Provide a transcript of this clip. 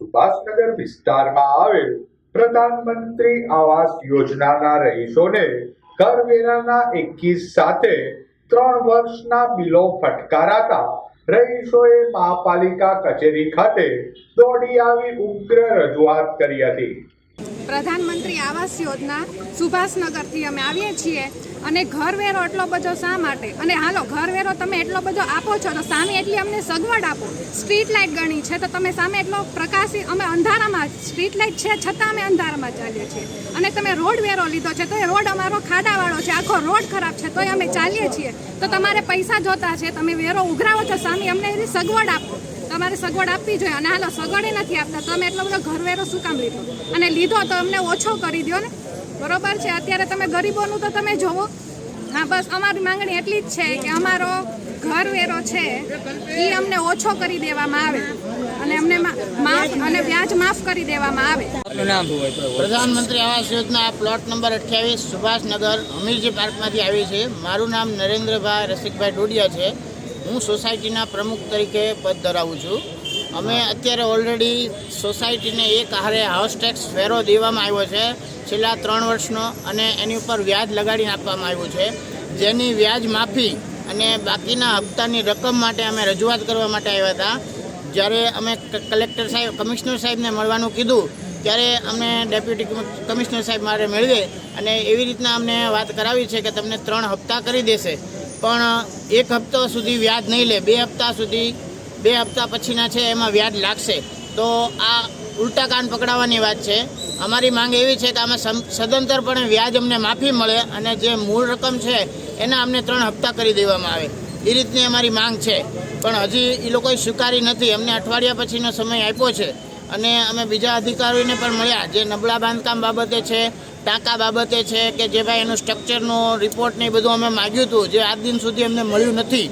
સુભાષનગર વિસ્તારમાં આવેલ પ્રધાનમંત્રી આવાસ યોજનાના રહીશોને કરવેરાના એકવીસ સાથે ત્રણ વર્ષના બિલો ફટકારાતા રહીશોએ મહાપાલિકા કચેરી ખાતે દોડી આવી ઉગ્ર રજૂઆત કરી હતી. પ્રધાનમંત્રી આવાસ યોજના સુભાષનગરથી અમે આવીએ છીએ. અને ઘરવેરો એટલો બધો શા માટે? અને હાલો ઘરવેરો તમે એટલો બધો આપો છો, તો સામે એટલી અમને સગવડ આપો. સ્ટ્રીટ લાઇટ ગણી છે, તો તમે સામે એટલો પ્રકાશી અમે અંધારામાં સ્ટ્રીટ લાઇટ છે, છતાં અમે અંધારામાં ચાલીએ છીએ. અને તમે રોડ વેરો લીધો છે તો એ રોડ અમારો ખાડાવાળો છે, આખો રોડ ખરાબ છે, તોય અમે ચાલીએ છીએ. તો તમારે પૈસા જોતા છે, તમે વેરો ઉઘરાવો છો, સામે અમને એની સગવડ આપો. તમારે સગવડ આપવી જોઈએ. અને હાલો, સગવડે નથી આપતા. તમે એટલો બધો ઘરવેરો શું કામ લીધો? અને લીધો તો અમને ઓછો કરી દો ને. બરોબર છે? અત્યારે તમે ગરીબોનું તો તમે જોવો. હા, બસ અમારી માંગણી એટલી જ છે કે અમારો ઘરવેરો છે એ અમને ઓછો કરી દેવામાં આવે. અને અમને માફ અને વ્યાજ માફ કરી દેવામાં આવે. પ્રધાનમંત્રી આવાસ યોજના, પ્લોટ નંબર અઠ્યાવીસ, સુભાષનગર હમીરજી પાર્કમાંથી આવી છે. મારું નામ નરેન્દ્રભાઈ રસિકભાઈ ડોડિયા છે. હું સોસાયટીના પ્રમુખ તરીકે પદ ધરાવું છું. અમે અત્યારે ઓલરેડી સોસાયટીને એક હારે હાઉસ ટેક્સ ફેરો દેવામાં આવ્યો છે. છેલ્લા ત્રણ વર્ષનો અને એની ઉપર વ્યાજ લગાડી આપવામાં આવ્યું છે. જેની વ્યાજ માફી અને બાકીના હપ્તાની રકમ માટે અમે રજૂઆત કરવા માટે આવ્યા હતા. જ્યારે અમે કલેક્ટર સાહેબ કમિશનર સાહેબને મળવાનું કીધું ત્યારે અમને ડેપ્યુટી કમિશનર સાહેબ મારે મેળવે અને એવી રીતના અમને વાત કરાવી છે કે તમને ત્રણ હપ્તા કરી દેશે. પણ એક હપ્તો સુધી વ્યાજ નહીં લે. બે હપ્તા સુધી, બે હપ્તા પછીના છે એમાં વ્યાજ લાગશે. તો આ ઉલટા કાન પકડાવવાની વાત છે. અમારી માંગ એવી છે કે આમાં સદંતરપણે વ્યાજ અમને માફી મળે અને જે મૂળ રકમ છે, એના અમને ત્રણ હપ્તા કરી દેવામાં આવે. એ રીતની અમારી માંગ છે. પણ હજી એ લોકોએ સ્વીકારી નથી. અમને અઠવાડિયા પછીનો સમય આપ્યો છે. અને અમે બીજા અધિકારીઓને પણ મળ્યા. જે નબળા બાંધકામ બાબતે છે, ટાંકા બાબતે છે, કે જે ભાઈ એનું સ્ટ્રક્ચરનો રિપોર્ટ ને એ બધું અમે માગ્યું હતું, જે આજ દિન સુધી અમને મળ્યું નથી.